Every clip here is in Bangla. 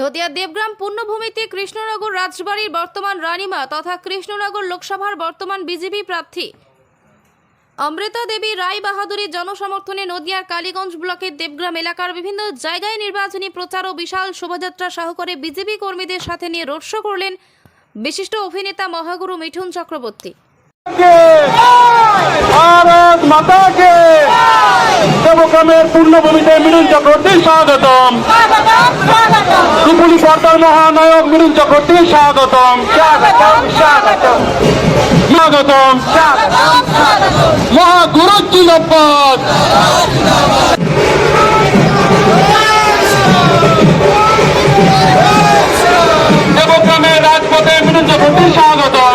নদিয়া দেবগ্রাম পূর্ণভূমিতে কৃষ্ণনগর রাজবাড়ির বর্তমান রানীমা তথা কৃষ্ণনগর লোকসভার বর্তমান বিজেপি প্রার্থী। অমৃতা দেবী রায় বাহাদুরীর জনসমর্থনে নদিয়ার কালীগঞ্জ ব্লকের দেবগ্রাম এলাকার বিভিন্ন জায়গায় নির্বাচনী প্রচার ও বিশাল শোভাযাত্রা সহকারে বিজেপি কর্মীদের সাথে নিয়ে রোড শো করলেন বিশিষ্ট অভিনেতা মহাগুরু মিঠুন চক্রবর্তী। ভারত মাতা দেবগ্রামের পূর্ণভূমিতে মিলন চক্রবর্তী স্বাগতম। সুপুলি পর্দার মহানায়ক মিলন চক্রবর্তী স্বাগতম। স্বাগতম মহাগুরু এবং দেবগ্রামের রাজপথে মিলন চক্রবর্তী স্বাগতম।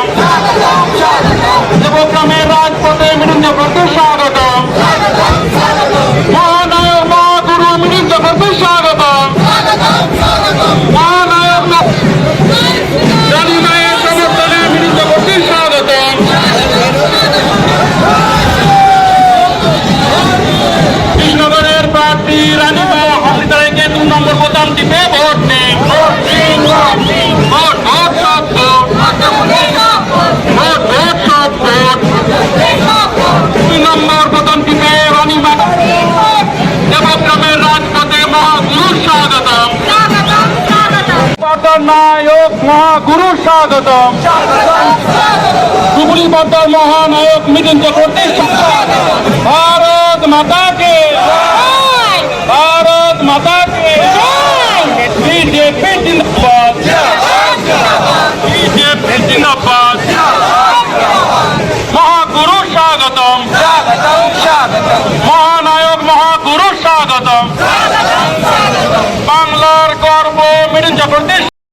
নম্বর বোতাম টিপে ভোট দিন ভোট ভোট সব ভোট ভোট ভোট সব ভোট দুই নম্বর টিপে রানী মা দেবগ্রামের রাজপথে নায়ক মহাগুরু স্বাগতম ডুবুরি পদ্মার মহানায়ক মিঠুন চক্রবর্তী মাতা কে ভারত মাতা কে বিজেপি জিন্দাবাদ বিজেপি জিন্দাবাদ মহাগুরু স্বাগতম মহানায়ক মহাগুরু স্বাগতম। বাংলার গর্ব মিঠুন চক্রবর্তী